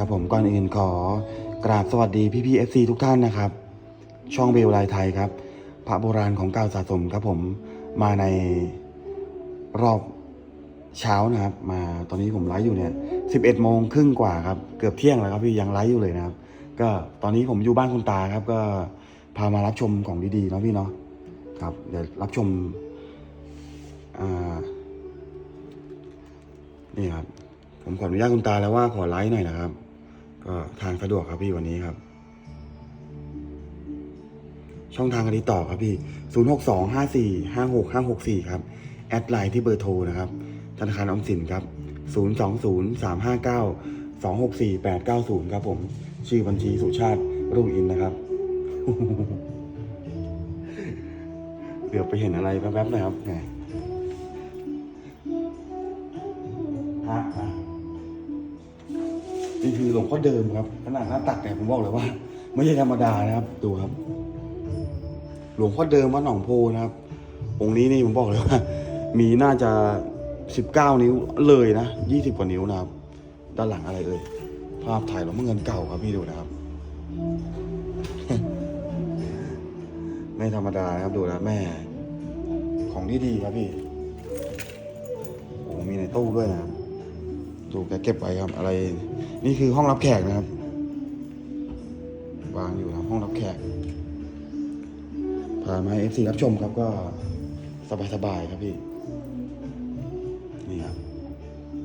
ครับผมก่อนอื่นขอกราบสวัสดีพี่พีเอฟซีทุกท่านนะครับ ช่องเบลไลไทยครับ พระโบราณของเก่าสะสมครับผมมาในรอบเช้านะครับ มาตอนนี้ผมไลฟ์อยู่เนี่ย11โมงครึ่งกว่าครับ เกือบเที่ยงแล้วครับพี่ยังไลฟ์อยู่เลยนะครับ ก็ตอนนี้ผมอยู่บ้านคุณตาครับ ก็พามารับชมของดีๆเนาะพี่เนาะครับ เดี๋ยวรับชมอ่านี่ครับ ผมขออนุญาตคุณตาแล้วว่าขอไลฟ์หน่อยนะครับ ก็ทางสะดวกครับพี่วันนี้ครับ ช่องทางการติดต่อครับพี่ 0 6 2 5 4 5 6 5 6 4 ครับ แอดไลน์ที่เบอร์โทรนะครับ ธนาคารออมสินครับ 0 2 0 3 5 9 2 6 4 8 9 0 ครับผม ชื่อบัญชีสุชาติรุ่งอินนะครับเดี๋ยวไปเห็นอะไรแป๊บๆน่อยครับ นี่คือหลวงพ่อเดิมครับขนาดหน้าตักเนี่ยผมบอกเลยว่า ไม่ใช่ธรรมดานะครับ ดูครับ หลวงพ่อเดิมวัดหนองโพนะครับ องค์นี้นี่ผมบอกเลยว่า มีน่าจะสิบเก้านิ้วเลยนะยี่สิบกว่านิ้วนะครับ ด้านหลังอะไรเอ่ยภาพถ่ายหลวงพ่อเงินเก่าครับพี่ดูนะครับ ไม่ธรรมดานะครับดูนะแม่ ของที่ดีครับพี่โอ้มีในตู้ด้วยนะครับ ดูแกเก็บไว้ครับ อะไร นี่คือห้องรับแขกนะครับ วางอยู่นะครับห้องรับแขกพามาเอฟซีรับชมครับก็สบายๆครับพี่ นี่ครับ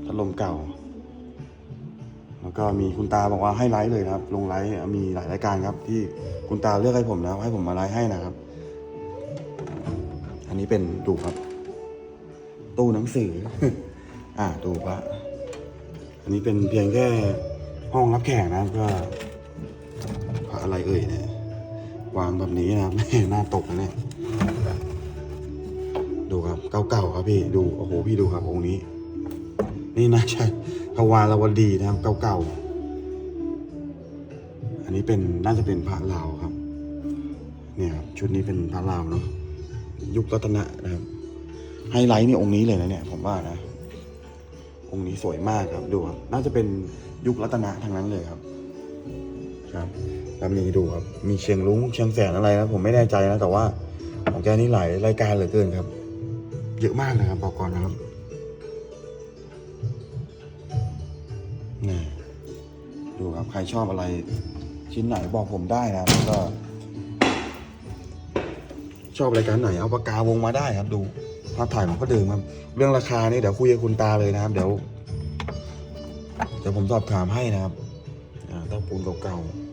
พัดลมเก่า แล้วก็มีคุณตาบอกว่าให้ไลฟ์เลยนะครับ ลงไลฟ์มีหลายรายการครับ ที่คุณตาเลือกให้ผมแล้วให้ผมมาไลฟ์ให้นะครับ อันนี้เป็นดูครับ ตู้หนังสือ อ่าดูพระ อันนี้เป็นเพียงแค่ห้องรับแขกนะครับก็พระอะไรเอ่ยเนี่ยวางแบบนี้นะครับหน้าตกนะเนี่ยดูครับเก่าๆครับพี่ดูโอ้โหพี่ดูครับองค์นี้ นี่น่าใช่ทวารวดีนะครับเก่าๆอันนี้เป็นน่าจะเป็นพระลาวครับ เนี่ยครับชุดนี้เป็นพระลาวเนาะยุครัตนะนะครับไฮไลท์นี่องค์นี้เลยนะเนี่ยผมว่านะ องค์นี้สวยมากครับดูครับ น่าจะเป็นยุครัตนะทั้งนั้นเลยครับ ครับแล้วมีดูครับ มีเชียงรุ้งเชียงแสนอะไรนะผมไม่แน่ใจนะแต่ว่าของแกนี่หลายรายการเหลือเกินครับ เยอะมากนะครับบอกก่อนนะครับนี่ดูครับใครชอบอะไรชิ้นไหนบอกผมได้นะแล้วก็ ชอบรายการไหนเอาปากกาวงมาได้ครับดู ภาพถ่ายของก็เดิมครับ เรื่องราคานี่เดี๋ยวคุยกับคุณตาเลยนะครับ เดี๋ยวเดี๋ยวผมสอบถามให้นะครับเต้าปูนเก่าๆ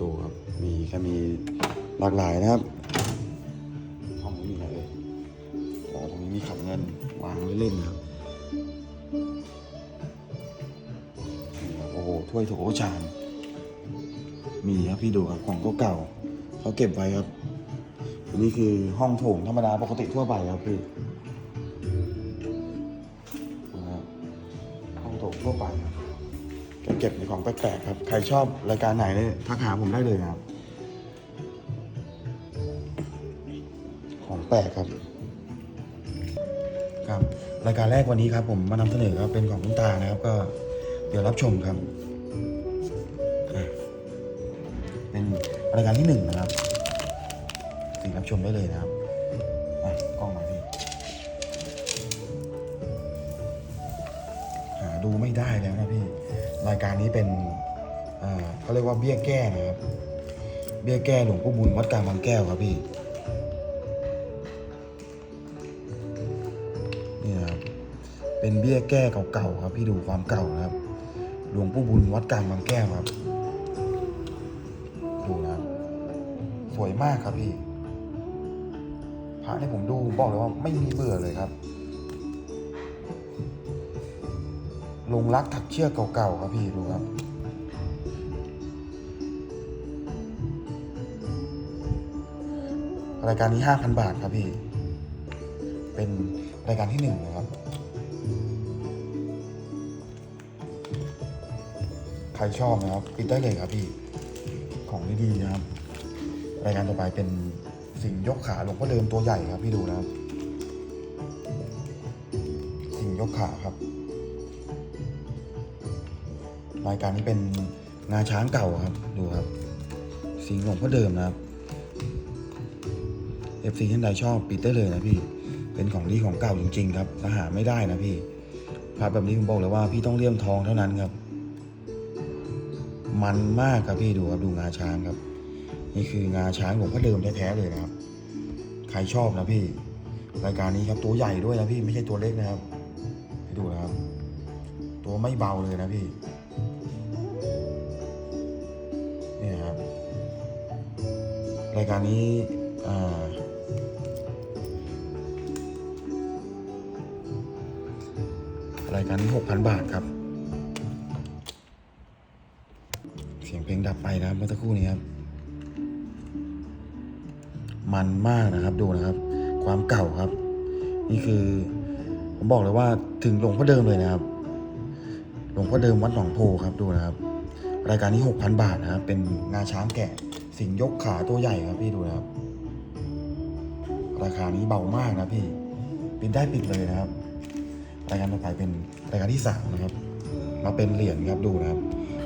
ดูครับ มีแค่มีหลากหลายนะครับ ห้องนี้มีอะไรเลยอ๋อตรงนี้มีขับเงินวางไว้เล่นนะครับนี่ครับโอ้โห ถ้วยโถชาม มีครับพี่ดูครับของเก่าๆเขาเก็บไว้ครับอันนี้คือห้องโถงธรรมดาปกติทั่วไปครับพี่ห้องโถงทั่วไปครับเก็บในของแปลกๆครับ ใครชอบรายการไหนเนี่ยทักหาผมได้เลยนะครับ ของแปลกครับ ครับ รายการแรกวันนี้ครับ ผมมานำเสนอครับเป็นของคุณตานะครับ ก็เดี๋ยวรับชมครับ รายการที่หนึ่งนะครับสิ่งรับชมได้เลยนะครับอะกล้องมาพี่หาดูไม่ได้แล้วนะพี่ รายการนี้เป็นอ่าเขาเรียกว่าเบี้ยแก้นะครับ เบี้ยแก้หลวงปู่บุญวัดกลางบางแก้วครับพี่นี่นะครับเป็นเบี้ยแก้เก่าๆครับพี่ดูความเก่านะครับ หลวงปู่บุญวัดกลางบางแก้วครับ วยมากครับพี่ พระที่ผมดูบอกเลยว่าไม่มีเบื่อเลยครับลงรักถักเชือกเก่าๆครับพี่ดูครับ รายการนี้ห้าพันบาทครับพี่ เป็นรายการที่หนึ่งนะครับ ใครชอบนะครับปิดได้เลยครับพี่ ของดีๆนะครับ รายการต่อไปเป็นสิ่งยกขาหลวงพ่อเดิมตัวใหญ่ครับพี่ดูนะครับ สิงยกขาครับ รายการนี้เป็นงาช้างเก่าครับ ดูครับ สิงหลวงพ่อเดิมนะครับ FC ท่านใดชอบปิดได้เลยนะพี่ เป็นของดีของเก่าจริง ๆ ครับหาไม่ได้นะพี่พระแบบนี้ผมบอกเลยว่าพี่ต้องเลี่ยมทองเท่านั้นครับ มันมากครับพี่ดูครับดูงาช้างครับ นี่คืองาช้างหลวงพ่อเดิมแท้ๆเลยนะครับ ใครชอบนะพี่ รายการนี้ครับตัวใหญ่ด้วยนะพี่ไม่ใช่ตัวเล็กนะครับให้ดูนะครับ ตัวไม่เบาเลยนะพี่เนี่ยครับ รายการนี้อ่ารายการนี้หกพันบาทครับ เสียงเพลงดับไปนะครับเมื่อสักครู่นี้ครับ มันมากนะครับดูนะครับ ความเก่าครับ นี่คือ ผมบอกเลยว่าถึงหลวงพ่อเดิมเลยนะครับ หลวงพ่อเดิมวัดหนองโพครับดูนะครับ รายการนี้หกพันบาทนะครับเป็นงาช้างแกะ สิงยกขาตัวใหญ่ครับพี่ดูนะครับ ราคานี้เบามากนะพี่ปิดได้ปิดเลยนะครับ รายการต่อไปเป็นรายการที่สามนะครับ มาเป็นเหรียญครับดูนะครับ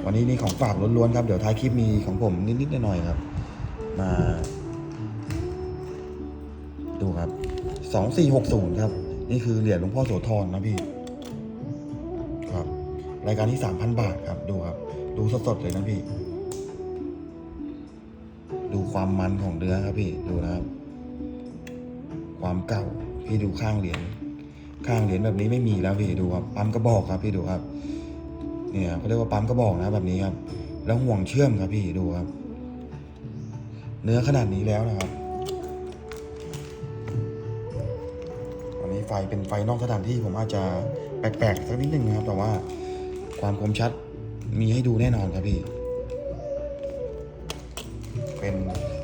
วันนี้นี่ของฝากล้วนๆครับ เดี๋ยวท้ายคลิปมีของผมนิดๆหน่อยๆครับ มา ดูครับสองสี่หกศูนย์ครับ นี่คือเหรียญหลวงพ่อโสธรนะพี่ ครับ รายการที่สามพันบาทครับ ดูครับ ดูสดๆเลยนะพี่ ดูความมันของเนื้อครับพี่ ดูนะครับ ความเก่า พี่ดูข้างเหรียญ ข้างเหรียญแบบนี้ไม่มีแล้วพี่ ดูครับปั๊มกระบอกครับ พี่ดูครับ เนี่ยเขาเรียกว่าปั๊มกระบอกนะแบบนี้ครับ แล้วห่วงเชื่อมครับพี่ ดูครับ เนื้อขนาดนี้แล้วนะครับ เป็นไฟนอกสถานที่ผมอาจจะแปลกๆสักนิดนึงนะครับ แต่ว่าความคมชัดมีให้ดูแน่นอนครับพี่ เป็น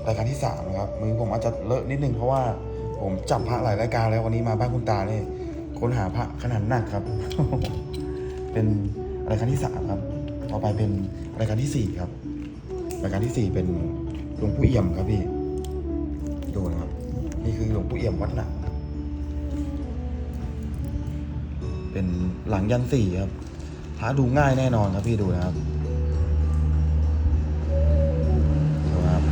รายการที่สามนะครับมือผมอาจจะเลอะนิดนึงเพราะว่าผมจับพระหลายรายการแล้ววันนี้มาบ้านคุณตาเนี่ยค้นหาพระขนาดหนักครับ เป็นรายการที่สามครับต่อไปเป็นรายการที่สี่ครับรายการที่สี่เป็นหลวงปู่เอี่ยมครับพี่ดูนะครับ นี่คือหลวงปู่เอี่ยมวัดหนัก เป็นหลังยันสี่ครับหาดูง่ายแน่นอนครับพี่ดูนะครับดูครับ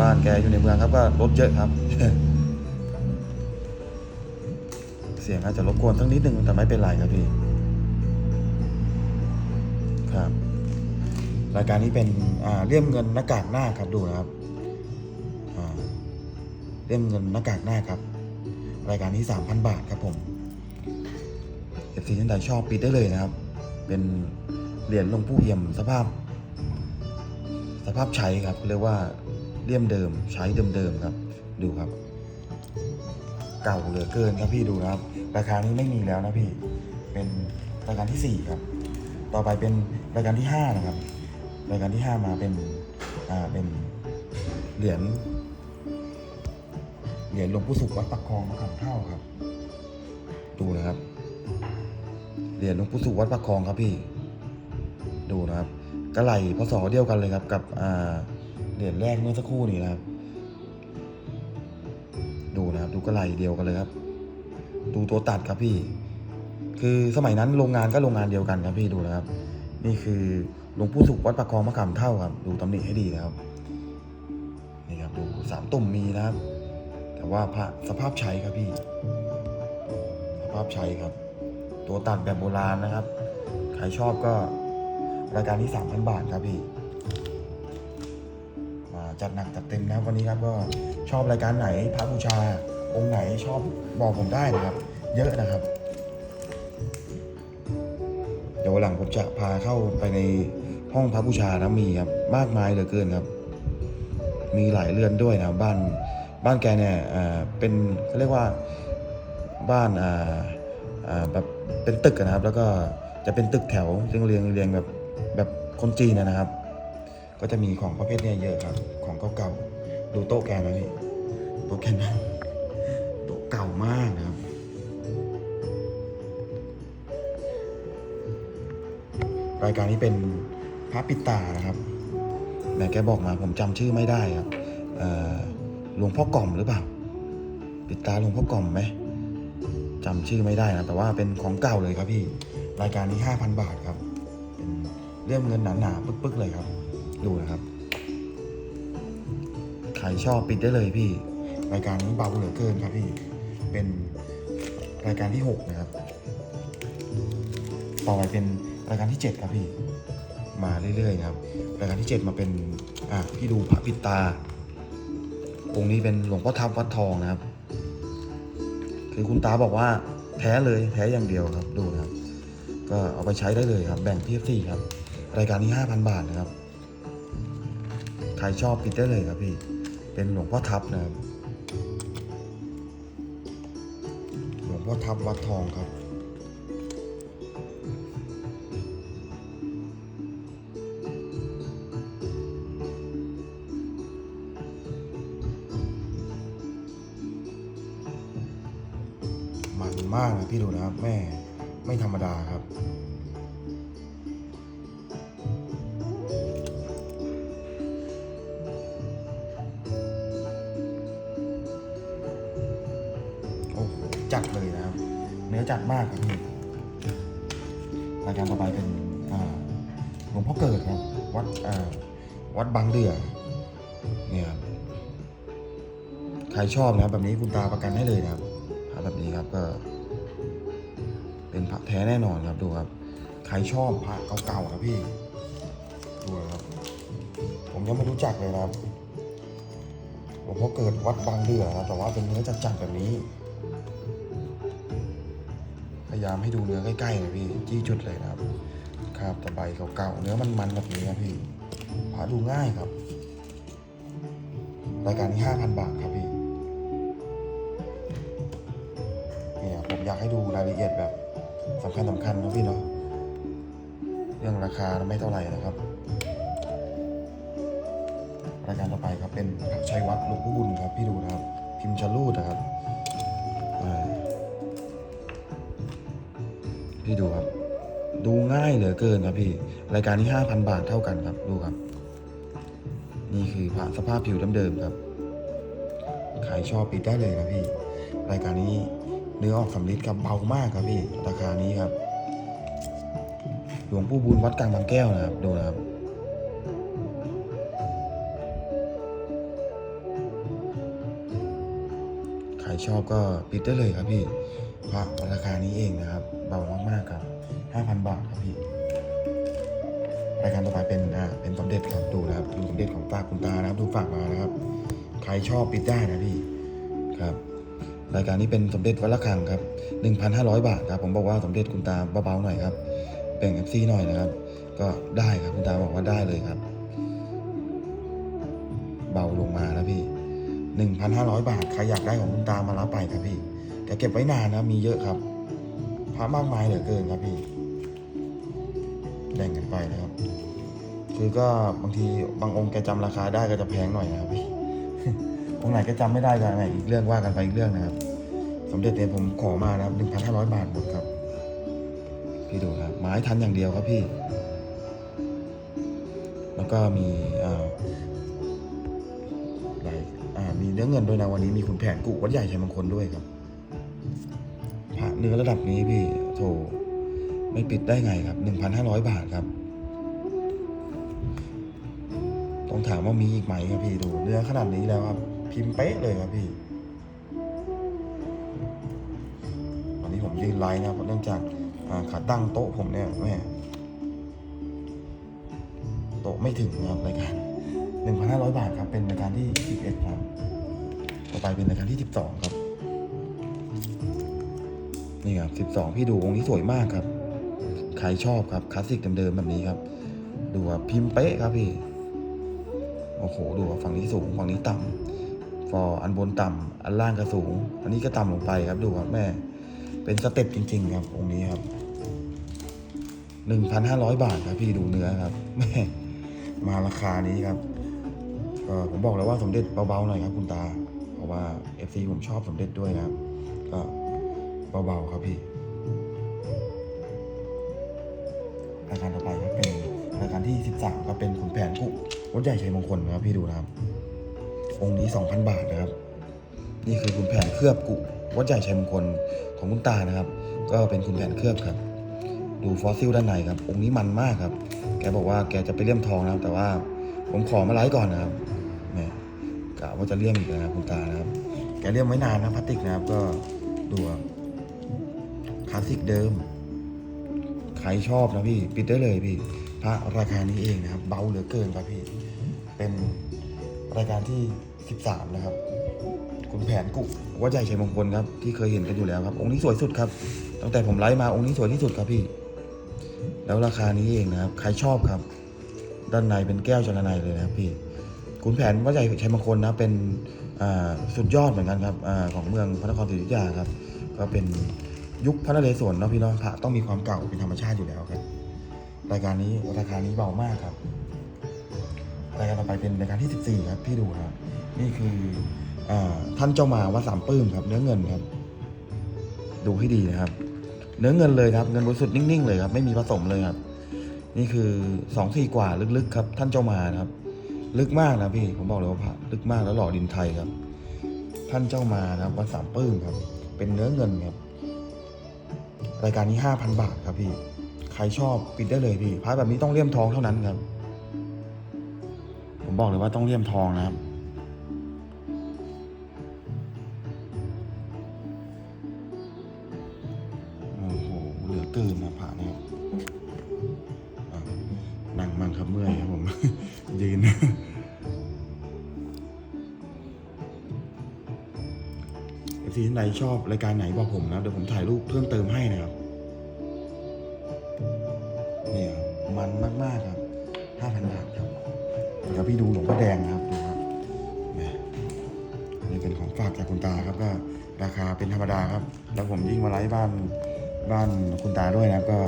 บ้านแกอยู่ในเมืองครับก็รถเยอะครับ เสียงอาจจะรบกวนสักนิดนึงแต่ไม่เป็นไรครับพี่ครับรายการนี้เป็นเลี่ยมเงินหน้ากากหน้าครับดูนะครับเลี่ยมเงินหน้ากากหน้าครับ รายการนี้สามพันบาทครับผม ฟซีท่านใดชอบปิดได้เลยนะครับ เป็นเหรียญหลวงปู่เอี่ยมสภาพ สภาพใช้ครับเรียกว่าเลี่ยมเดิมใช้เดิมๆครับ ดูครับ เก่าเหลือเกินครับพี่ดูนะครับ ราคานี้ไม่มีแล้วนะพี่เป็นรายการที่สี่ครับต่อไปเป็นรายการที่ห้านะครับรายการที่ห้ามาเป็นอ่าเป็นเหรียญเหรียญหลวงปู่สุขวัดปักคลองมะขามเท่าครับ ดูนะครับ เหรียญหลวงปู่สุวัดปักคองครับพี่ ดูนะครับกระไหลพศเดียวกันเลยครับ กับเหรียญแรกเมื่อสักครู่นี้นะครับ ดูนะครับดูกระไหลเดียวกันเลยครับ ดูตัวตัดครับพี่ คือสมัยนั้นโรงงานก็โรงงานเดียวกันครับพี่ดูนะครับ นี่คือหลวงปู่สุวัดประคองมะขามเท่าครับ ดูตำหนิให้ดีนะครับนี่ครับดูสามตุ่มมีนะครับ แต่ว่าพระสภาพใช้ครับพี่ สภาพใช้ครับ ตัวตัดแบบโบราณนะครับ ใครชอบก็รายการที่สามพันบาทครับพี่ มาจัดหนักจัดเต็มนะครับวันนี้ครับก็ชอบรายการไหนพระบูชา องค์ไหนชอบบอกผมได้นะครับ เยอะนะครับ เดี๋ยวหลังผมจะพาเข้าไปในห้องพระบูชานะมีครับมากมายเหลือเกินครับ มีหลายเรือนด้วยนะบ้านบ้านแกเนี่ยอ่าเป็นเขาเรียกว่าบ้านอ่า แบบเป็นตึกนะครับ แล้วก็จะเป็นตึกแถวเรียงเรียงเรียงแบบแบบคนจีนนะครับ ก็จะมีของประเภทนี้เยอะครับ ของเก่าๆดูโต๊ะแกนะพี่โต๊ะแกนะโต๊ะเก่ามากนะครับรายการนี้เป็นพระปิตานะครับแต่แกบอกมาผมจำชื่อไม่ได้ครับหลวงพ่อกล่อมหรือเปล่า ปิตาหลวงพ่อกล่อมไหม จำชื่อไม่ได้นะแต่ว่าเป็นของเก่าเลยครับพี่รายการนี้ 5,000 บาทครับ เป็นเรื่องเงินหนาๆปึ๊กๆเลยครับ ดูนะครับใครชอบปิดได้เลยพี่ รายการนี้เบาเหลือเกินครับพี่เป็นรายการที่ 6 นะครับ ต่อไปเป็นรายการที่ 7 ครับพี่ มาเรื่อยๆนะครับ รายการที่ 7 มาเป็น อะพี่ดูพระปิดตาองค์นี้เป็นหลวงพ่อทับวัดทองนะครับ คือคุณตาบอกว่าแท้เลยแท้อย่างเดียวครับดูนะครับ ก็เอาไปใช้ได้เลยครับ แบ่งที่สี่ครับ รายการนี้5,000 บาทนะครับ ใครชอบปิดได้เลยครับพี่ เป็นหลวงพ่อทับนะครับ หลวงพ่อทับวัดทองครับ พี่ดูนะครับ แม่ไม่ธรรมดาครับโอ้โหจัดเลยนะครับ เนื้อจัดมากครับพี่รายการต่อไปเป็นหลวงพ่อเกิดครับ วัดวัดบางเดือเนี่ยครับใครชอบนะครับแบบนี้คุณตาประกันให้เลยนะครับพระแบบนี้ครับก็ เป็นพระแท้แน่นอนครับดูครับ ใครชอบพระเก่าๆนะพี่ ดูครับ ผมยังไม่รู้จักเลยนะครับหลวงพ่อเกิดวัดบางเดือครับแต่ว่าเป็นเนื้อจัดๆแบบนี้ พยายามให้ดูเนื้อใกล้ๆเลยพี่ จี้จุดเลยนะครับครับแต่ใบเก่าๆเนื้อมันๆแบบนี้ครับพี่พาดูง่ายครับ รายการนี้ห้าพันบาทครับพี่เนี่ยผมอยากให้ดูรายละเอียดแบบ สำคัญสำคัญนะพี่เนาะเรื่องราคาไม่เท่าไหร่นะครับ รายการต่อไปครับเป็นพระชัยวัดหลวงพ่อบุญครับ พี่ดูนะครับ พิมพ์ชลูดนะครับพี่ดูครับ ดูง่ายเหลือเกินครับพี่ รายการนี้5,000 บาทเท่ากันครับดูครับ นี่คือพระสภาพผิวเดิมๆครับ ใครชอบปิดได้เลยครับพี่ รายการนี้ เนื้อออกสำลิดครับเบามากครับพี่ราคานี้ครับ หลวงปู่บุญวัดกลางบางแก้วนะครับดูนะครับใครชอบก็ปิดได้เลยครับพี่พระราคานี้เองนะครับ เบามากๆครับ5,000 บาทครับพี่รายการต่อไปเป็นอ่าเป็นสมเด็จครับดูนะครับดูสมเด็จของฝากคุณตานะครับดูฝากมานะครับ ใครชอบปิดได้นะพี่ครับ รายการนี้เป็นสมเด็จวัดละคังครับ1,500 บาทครับผมบอกว่าสมเด็จคุณตาเบาๆหน่อยครับแบ่งเอฟซีหน่อยนะครับ ก็ได้ครับคุณตาบอกว่าได้เลยครับ เบาลงมาแล้วพี่1,500 บาทใครอยากได้ของคุณตามารับไปครับพี่แกเก็บไว้นานนะมีเยอะครับพระมากมายเหลือเกินครับพี่แบ่งกันไปนะครับ คือก็บางทีบางองค์แกจำราคาได้ก็จะแพงหน่อยนะครับพี่ องไหนแกจำไม่ได้ก็ไหนอีกเรื่องว่ากันไปอีกเรื่องนะครับ สมเด็จเนี่ยผมขอมานะครับ1,500บาทหมดครับ พี่ดูครับไม้ทันอย่างเดียวครับพี่ แล้วก็มีอ่าหลายอ่ามีเนื้อเงินด้วยนะวันนี้มีคุณแผนกุวัดใหญ่ชัยมงคลด้วยครับพระเนื้อระดับนี้พี่โถไม่ปิดได้ไงครับ1,500บาทครับต้องถามว่ามีอีกไหมครับพี่ดูเนื้อขนาดนี้แล้วครับ พิมพ์เป๊ะเลยครับพี่วันนี้ผมยืนไลน์นะเพราะเนื่องจากาขาตั้งโต๊ะผมเนี่ยแม่โต๊ะไม่ถึงนะครับรายการ1,500 บาทครับ เป็นรายการที่ 11 ครับ ต่อไปเป็นรายการที่ 12 ครับ นี่ครับ 12 พี่ดูองค์นี้สวยมากครับ ใครชอบครับ คลาสสิกเดิมๆแบบนี้ครับ ดูครับพิมพ์เป๊ะครับพี่ โอ้โห ดูครับฝั่งนี้สูง ฝั่งนี้ต่ำฟอร์อันบนต่ำอันล่างก็สูง อันนี้ก็ต่ำลงไปครับดูครับแม่ เป็นสเต็ปจริง ๆ ครับองค์นี้ครับ1,500บาทครับพี่ดูเนื้อครับแม่มาราคานี้ครับก็ผมบอกแล้วว่าสมเด็จเบาๆหน่อยครับ คุณตา เพราะว่า FC ผมชอบสมเด็จด้วยนะครับ ก็เบาๆครับพี่รายการต่อไปก็เป็นรายการที่ 13 ก็เป็นขุนแผนกุวัดใหญ่ชัยมงคลนะครับพี่ดูนะครับ องค์นี้ 2,000 บาทนะครับ นี่คือขุนแผนเคลือบกุวัดใหญ่ชัยมงคลของคุณตานะครับ ก็เป็นคุณแผนเคลือบครับ ดูฟอสซิลด้านในครับ องค์นี้มันมากครับ แกบอกว่าแกจะไปเลี่ยมทองนะครับ แต่ว่าผมขอมาไลฟ์ก่อนนะครับแหมกะว่าจะเลี่ยมอีกนะครับคุณตานะครับ แกเลี่ยมไว้นานนะพลาสติกนะครับ ก็ดูครับคลาสสิกเดิมใครชอบนะพี่ ปิดได้เลยพี่ พระราคานี้เองนะครับ เบาเหลือเกินครับพี่ เป็นรายการที่ 13 นะครับคุณแผนกุวัดใหญ่ชัยมงคลครับที่เคยเห็นกันอยู่แล้วครับ องค์นี้สวยสุดครับ ตั้งแต่ผมไลฟ์มาองค์นี้สวยที่สุดครับพี่ แล้วราคานี้เองนะครับ ใครชอบครับ ด้านในเป็นแก้วจรนัยเลยนะครับพี่คุณแผนวัดใหญ่ชัยมงคลนะเป็นสุดยอดเหมือนกันครับอของเมืองพระนครศรีอยุธยาครับ ก็เป็นยุคพระนเรศวรเนาะพี่เนาะพระต้องมีความเก่าเป็นธรรมชาติอยู่แล้วครับรายการนี้ราคานี้เบามากครับรายการต่อไปเป็นรายการที่ 14 ครับ พี่ดูครับ นี่คืออท่านเจ้ามาวัดสามปื้มครับ เนื้อเงินครับ ดูให้ดีนะครับ เนื้อเงินเลยครับ เงินบริสุทธิ์นิ่งๆเลยครับไม่มีผสมเลยครับ นี่คือสองสี่กว่าลึกๆครับ ท่านเจ้ามานะครับ ลึกมากนะพี่ผมบอกเลยว่าพระลึกมากแล้วหล่อดินไทยครับ ท่านเจ้ามานะครับวัดสามปื้มครับ เป็นเนื้อเงินครับ รายการนี้ห้าพันบาทครับพี่ใครชอบปิดได้เลยพี่พระแบบนี้ต้องเลี่ยมทองเท่านั้นครับ ผมบอกเลยว่าต้องเลี่ยมทองนะครับ เหลือเกินนะพระนะครับอะนั่งมั่งครับเมื่อยครับผม ยืนเอฟซีท่านใดชอบรายการไหนบอกผมนะ เดี๋ยวผมถ่ายรูปเพิ่มเติมให้นะครับ เนี่ยมันมาก ๆ ครับ5,000บาทครับเดี๋ยวพี่ดูหลวงพ่อแดงนะครับดูครับนี่เป็นของฝากจากคุณตาครับก็ราคาเป็นธรรมดาครับ แล้วผมยิ่งมาไลฟ์บ้าน บ้านคุณตาด้วยนะครับ ก็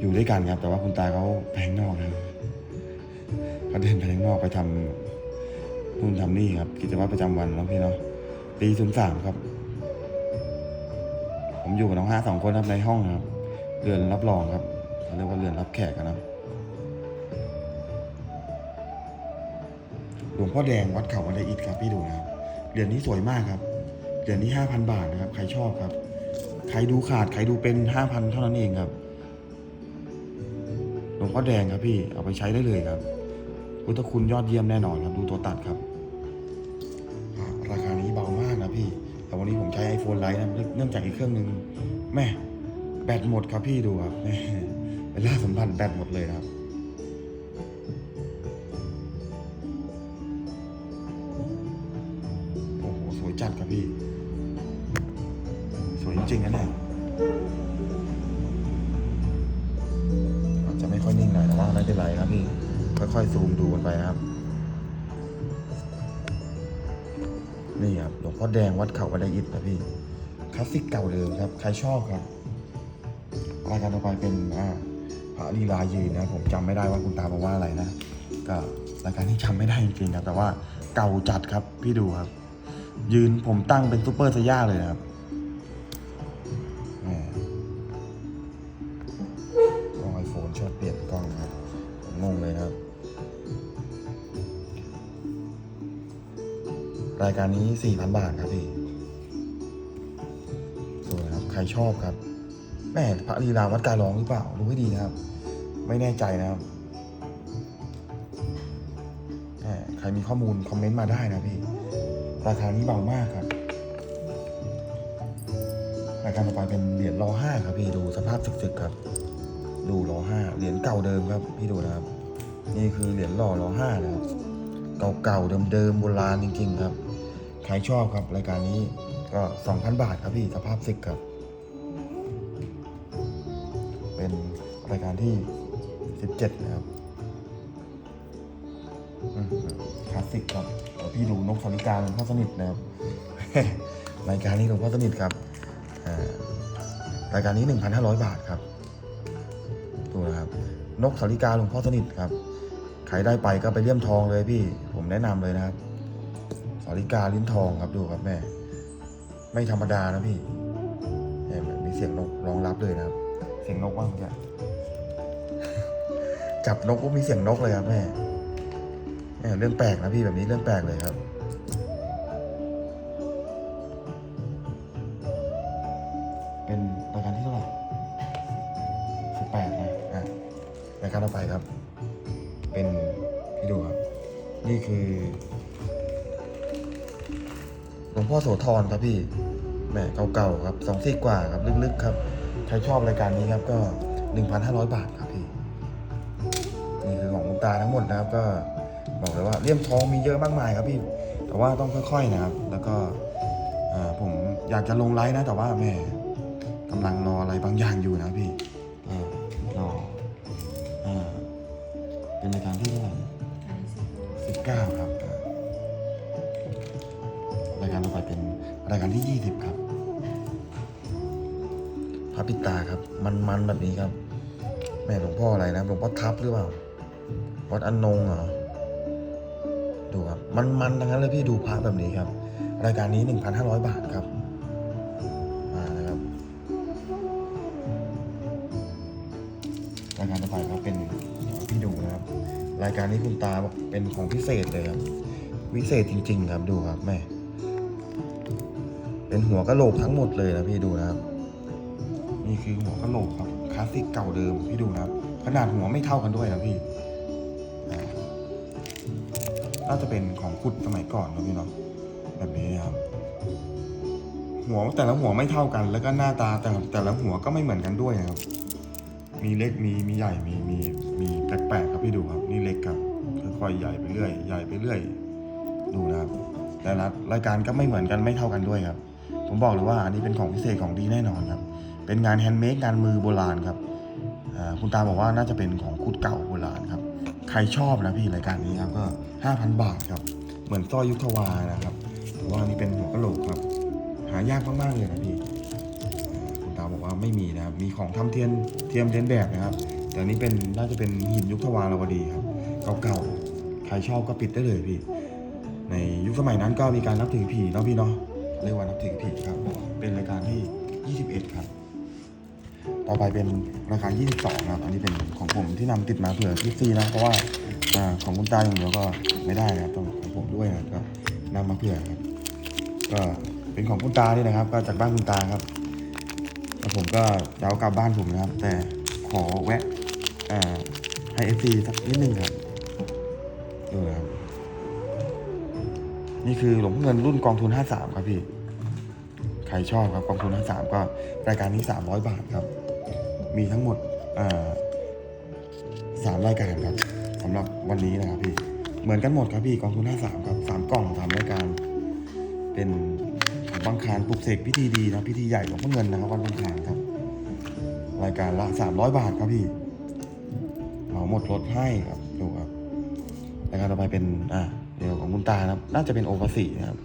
อยู่ด้วยกันครับ แต่ว่าคุณตาเขาไปข้างนอกนะครับเขาเดินไปข้างนอกไปทำนู่นทำนี่ครับ กิจวัตรประจำวันแล้วพี่เนาะปีศูนย์สามครับ ผมอยู่กับน้องห้าสองคนครับในห้องครับเรือนรับรองครับเขาเรียกว่าเรือนรับแขกนะหลวงพ่อแดงวัดเขาวันไดอิฐครับพี่ดูนะครับเหรียญนี้สวยมากครับเหรียญนี้ห้าพันบาทนะครับ ใครชอบครับ รดูขาด ใครดูเป็นห้าพันเท่านั้นเองครับหลวงพ่อแดงครับพี่ เอาไปใช้ได้เลยครับพุทธคุณยอดเยี่ยมแน่นอนครับ ดูตัวตัดครับ ราคานี้เบามากนะพี่ แต่วันนี้ผมใช้ iPhone ไลท์นะเนื่องจากอีกเครื่องหนึ่งแม่แบตหมดครับพี่ดูครับเวลาสัมพันธ์แบตหมดเลยครับ นิ่งหน่อยแต่ว่าไม่เป็นไรครับพี่ค่อยๆซูมดูกันไปครับ นี่ครับหลวงพ่อแดงวัดเขาบันไดอิฐนะพี่คลาสสิกเก่าเดิมครับ ใครชอบครับรายการต่อไปเป็นพระลีลายืนนะผมจำไม่ได้ว่าคุณตาบอกว่าอะไรนะก็รายการนี้จำไม่ได้จริงๆครับแต่ว่าเก่าจัดครับพี่ดูครับ ยืนผมตั้งเป็นซูเปอร์สย่าเลยนะครับ การนี้4,000บาทครับพี่สวยครับ ใครชอบครับ แม่พระลีลาวัดการร้องหรือเปล่ารู้ให้ดีนะครับ ไม่แน่ใจนะครับแหมใครมีข้อมูลคอมเมนต์มาได้นะพี่ ราคานี้เบามากครับรายการต่อไปเป็นเหรียญรอห้าครับพี่ดูสภาพสึกๆครับ ดูรอห้าเหรียญเก่าเดิมครับ พี่ดูนะครับ นี่คือเหรียญหล่อรอห้านะครับเก่าๆเดิมๆโบราณจริง ๆ ครับ ใครชอบครับรายการนี้ก็ 2,000 บาทครับพี่สภาพสิกครับ เป็นรายการที่ 17 นะครับคลาสสิกครับพี่ดูนกสาริกาหลวงพ่อสนิทนะครับรายการนี้หลวงพ่อสนิทครับรายการนี้ 1,500 บาทครับดูนะครับ นกสาริกาหลวงพ่อสนิทครับใครได้ไปก็ไปเลี่ยมทองเลยพี่ผมแนะนำเลยนะครับ สาริกาลิ้นทองครับดูครับแม่ ไม่ธรรมดานะพี่เนี่มีเสียงนกร้องรับเลยนะครับ เสียงนกว่างจะจับนกก็มีเสียงนกเลยครับแม่เรื่องแปลกนะพี่แบบนี้เรื่องแปลกเลยครับ อโสธรครับพี่แหมเก่าๆครับสองสี่กว่าครับลึกๆครับ ใครชอบรายการนี้ครับก็1,500บาทครับพี่นี่คือของคุณตาทั้งหมดนะครับ ก็บอกเลยว่าเลี่ยมทองมีเยอะมากมายครับพี่ แต่ว่าต้องค่อยๆนะครับ แล้วก็อ่าผมอยากจะลงไลฟ์นะ แต่ว่าแม่กำลังรออะไรบางอย่างอยู่นะพี่รออ่าเป็นรายการที่เท่าไหร่สิบเก้าครับารายการต่อไปเป็นรายการที่ยี่สิบครับพระปิตาครับ มันๆแบบนี้ครับ แม่หลวงพ่ออะไรนะหลวงพ่อทับหรือเปล่าวัดอันนงเหรอดูครับ มันๆทั้งนั้นเลยพี่ดูพระแบบนี้ครับ รายการนี้ 1,500 บาทครับมานะครับรายการต่อไปครับเป็นพี่ดูนะครับ รายการนี้คุณตาบอกเป็นของพิเศษเลยครับ วิเศษจริง ๆ ครับดูครับแม่ เป็นหัวกะโหลกทั้งหมดเลยนะพี่ดูนะครับ นี่คือหัวกะโหลกครับคลาสสิกเก่าเดิมพี่ดูนะครับ ขนาดหัวไม่เท่ากันด้วยนะพี่น่าจะเป็นของขุดสมัยก่อนนะพี่เนาะแบบนี้นะครับ หัวแต่ละหัวไม่เท่ากัน แล้วก็หน้าตาแต่แต่ละหัวก็ไม่เหมือนกันด้วยนะครับ มีเล็กมีมีใหญ่มีมีมีแปลกๆครับพี่ดูครับ นี่เล็กครับค่อยๆใหญ่ไปเรื่อยใหญ่ไปเรื่อย ดูนะครับแต่ละรายการก็ไม่เหมือนกันไม่เท่ากันด้วยครับ ผมบอกเลยว่าอันนี้เป็นของพิเศษของดีแน่นอนครับ เป็นงานแฮนด์เมดงานมือโบราณครับคุณตาบอกว่าน่าจะเป็นของคุดเก่าโบราณครับ ใครชอบนะพี่รายการนี้ครับก็ 5,000 บาทครับ เหมือนสร้อยยุทธวานะครับแต่ว่านี่เป็นหัวกะโหลกครับ หายากมากๆเลยนะพี่ คุณตาบอกว่าไม่มีนะครับ มีของทำเทียนเทียมเลียนแบบนะครับ แต่นนี้เป็นน่าจะเป็นหินยุคทวารวดีครับ เก่าๆ ใครชอบก็ปิดได้เลยพี่ ในยุคสมัยนั้นก็มีการนับถือผีเนาะพี่เนาะ เรียกว่านับถือผีครับ เป็นรายการที่ 21 ครับ ต่อไปเป็นรายการ22 ครับ อันนี้เป็นของผมที่นำติดมาเผื่อพี่ซีนะ เพราะว่าอของคุณตาอย่างเดียวก็ไม่ได้นะครับต้องของผมด้วยนะก็นำมาเผื่อครับ ก็เป็นของคุณตานี่นะครับ ก็จากบ้านคุณตาครับแล้วผมก็จะเอากลับบ้านผมนะครับ แต่ขอแวะให้เอฟซีสักนิดนึงครับดูนะครับ นี่คือหลวงพ่อเงินรุ่นกองทุน 53 ครับพี่ ใครชอบครับกองทุน 53 ก็รายการนี้ 300 บาทครับ มีทั้งหมดสามรายการครับสำหรับวันนี้นะครับพี่ เหมือนกันหมดครับพี่กองทุน 53 ครับสามกล่องสามรายการ เป็นบางคารปลุกเสกพิธีดีนะพิธีใหญ่หลวงพ่อเงินนะครับวันบางคารครับ รายการละ300 บาทครับพี่เหมาหมดลดให้ครับดูครับรายการต่อไปเป็นอ่า เดี๋ยวของคุณตาครับ น่าจะเป็นโอภาสีนะครับ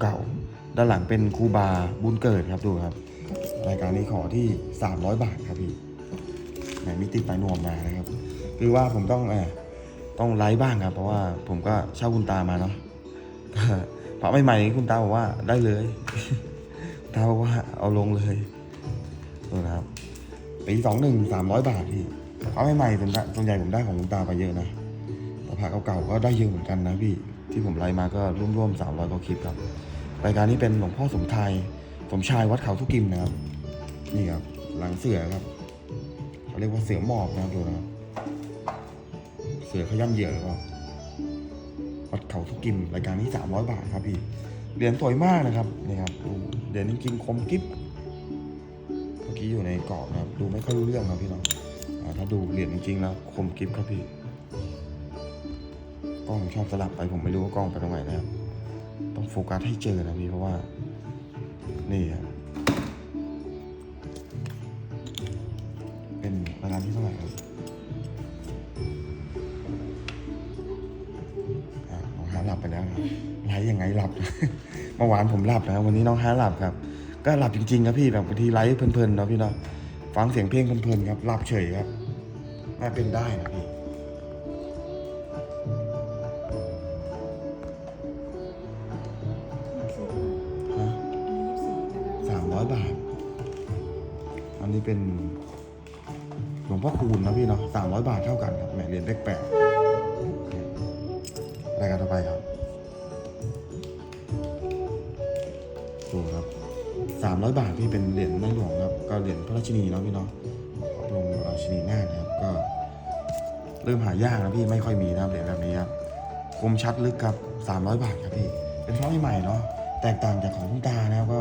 เก่าๆ ด้านหลังเป็นครูบาบุญเกิดครับดูครับ รายการนี้ขอที่ 300 บาทครับพี่ไหนมีติดไปนวมมานะครับ คือว่าผมต้องเออต้องไลฟ์บ้างครับ เพราะว่าผมก็เช่าคุณตามาเนาะพระใหม่ๆนี้คุณตาบอกว่าได้เลยตาบอกว่าเอาลงเลยดูนะครับปีสองหนึ่งสามร้อยบาทพี่พระใหม่ๆส่วนใหญ่ส่วนใหญ่ผมได้ของคุณตาไปเยอะนะ แต่พเก่าๆก็ได้เยอะเหมือนกันนะพี่ ที่ผมไล่มาก็ร่วมๆสามร้อยกว่าคลิปครับรายการนี้เป็นหลวงพ่อสมชายสมชายวัดเขาทุกิมนะครับ นี่ครับ หลังเสือครับเขาเรียกว่าเสือหมอบนะครับดูนะครับเสือขย่ำเหยื่อหรือเปล่าวัดเขาทุกิม รายการนี้สามร้อยบาทครับพี่เหรียญสวยมากนะครับนี่ครับดูเหรียญจริงๆคมกิ๊บเมื่อกี้อยู่ในกรอบนะครับ ดูไม่ค่อยรู้เรื่องครับพี่น้องถ้าดูเหรียญจริงๆแล้วคมกิ๊บครับพี่ ล้องชอบสลับไปผมไม่รู้ว่ากล้องไปตรงไหนนะครับ ต้องโฟกัสให้เจอนะพี่เพราะว่า นี่ครับเป็นรายการที่เท่าไหร่ครับน้องฮาหลับไปแล้วครับไลฟ์ยังไงหลับ เมื่อวานผมหลับนะครับวันนี้น้องฮาหลับครับ ก็หลับจริงๆครับพี่แบบบางทีไลฟ์เพลินๆเนาะพี่เนาะฟังเสียงเพลงเพลินๆครับหลับเฉยครับน่าเป็นได้นะพี่ ดูครับสามร้อยบาทพี่เป็นเหรียญในหลวงครับ ก็เหรียญพระราชินีเนาะพี่เนาะพระรมราชินีนานะครับ ก็ เริ่มหายากนะพี่ไม่ค่อยมีนะเหรียญแบบนี้ครับคมชัดลึกครับ300บาทครับพี่ เป็นพระใหม่เนาะแตกต่างจากของคุณตานะครับก็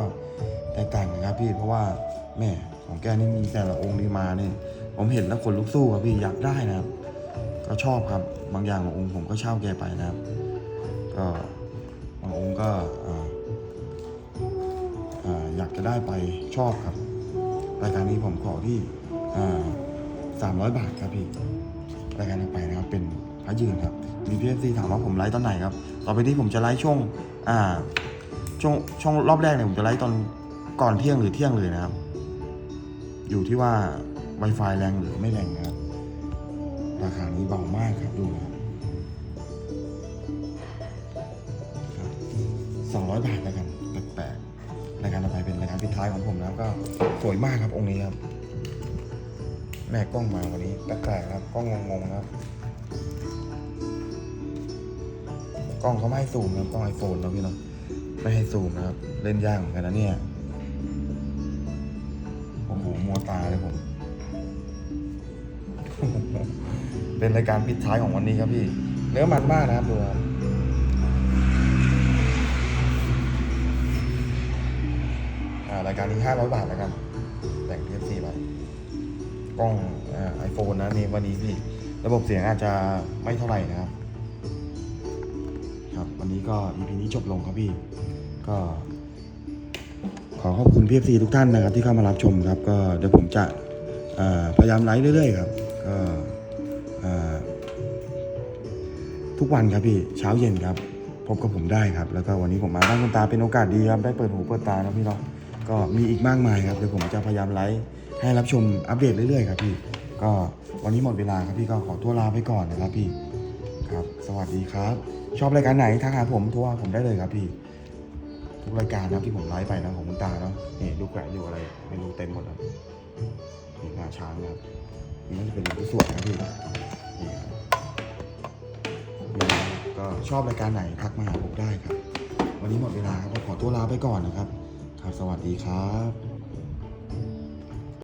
แตกต่างกันครับพี่เพราะว่าแม่ของแกนี่มีแต่ละองค์ที่มาเนี่ยผมเห็นแล้วขนลุกสู้ครับพี่อยากได้นะครับ ก็ชอบครับบางอย่างบางองค์ผมก็เช่าแกไปนะครับ ก็บางองค์ก็อ่า จะได้ไปชอบครับ รายการนี้ผมขอที่สามร้อยบาทครับพี่รายการต่อไปนะครับเป็นพระยืนครับมีพีเอฟซีถามว่าผมไลฟ์ตอนไหนครับ ต่อไปนี้ผมจะไลฟ์ช่วงอ่าช่วงช่วงรอบแรกเนี่ยผมจะไลฟ์ตอนก่อนเที่ยงหรือเที่ยงเลยนะครับ อยู่ที่ว่า Wi-Fi แรงหรือไม่แรงนะครับ ราคานี้เบามากครับดูนะสองร้อยบาทแล้วกันแปลกๆ รายการต่อไปเป็นรายการปิดท้ายของผมนะครับก็สวยมากครับองค์นี้ครับ แม่กล้องมาวันนี้แปลกๆครับกล้องงงๆครับ กล้องเขาไม่ให้ซูมนะกล้องไอโฟนนะพี่เนาะไม่ให้ซูมนะครับ เล่นยากเหมือนกันนะเนี่ยโอ้โหมัวตาเลยผม เป็นรายการปิดท้ายของวันนี้ครับพี่ เนื้อมันมากนะครับดูครับ รายการนี้500 บาทแล้วกันแบ่ง PFC ไปกล้องไอโฟนนะนี่วันนี้พี่ระบบเสียงอาจจะไม่เท่าไหร่นะครับ ครับ วันนี้ก็ EP นี้จบลงครับพี่ ก็ ขอขอบคุณ PFC ทุกท่านนะครับ ที่เข้ามารับชมครับ ก็เดี๋ยวผมจะพยายามไลฟ์เรื่อยๆครับก็ทุกวันครับพี่เช้าเย็นครับ พบกับผมได้ครับ แล้วก็วันนี้ผมมาบ้านคุณตาเป็นโอกาสดีครับ ได้เปิดหูเปิดตานะพี่เนาะ ก็มีอีกมากมายครับเดี๋ยวผมจะพยายามไลฟ์ให้รับชมอัปเดตเรื่อยๆครับพี่ ก็วันนี้หมดเวลาครับพี่ก็ขอตัวลาไปก่อนนะครับพี่ครับ สวัสดีครับ ชอบรายการไหนทักหาผมโทรหาผมได้เลยครับพี่ ทุกรายการนะที่ผมไลฟ์ไปนะของคุณตาเนาะนี่ดูแกะอยู่อะไรไม่รู้เต็มหมดครับนี่งาช้างครับนี่น่าจะเป็นหลวงปู่สวดครับพี่นี่ครับก็ชอบรายการไหนทักมาหาผมได้ครับ วันนี้หมดเวลาครับก็ขอตัวลาไปก่อนนะครับ สวัสดีครับ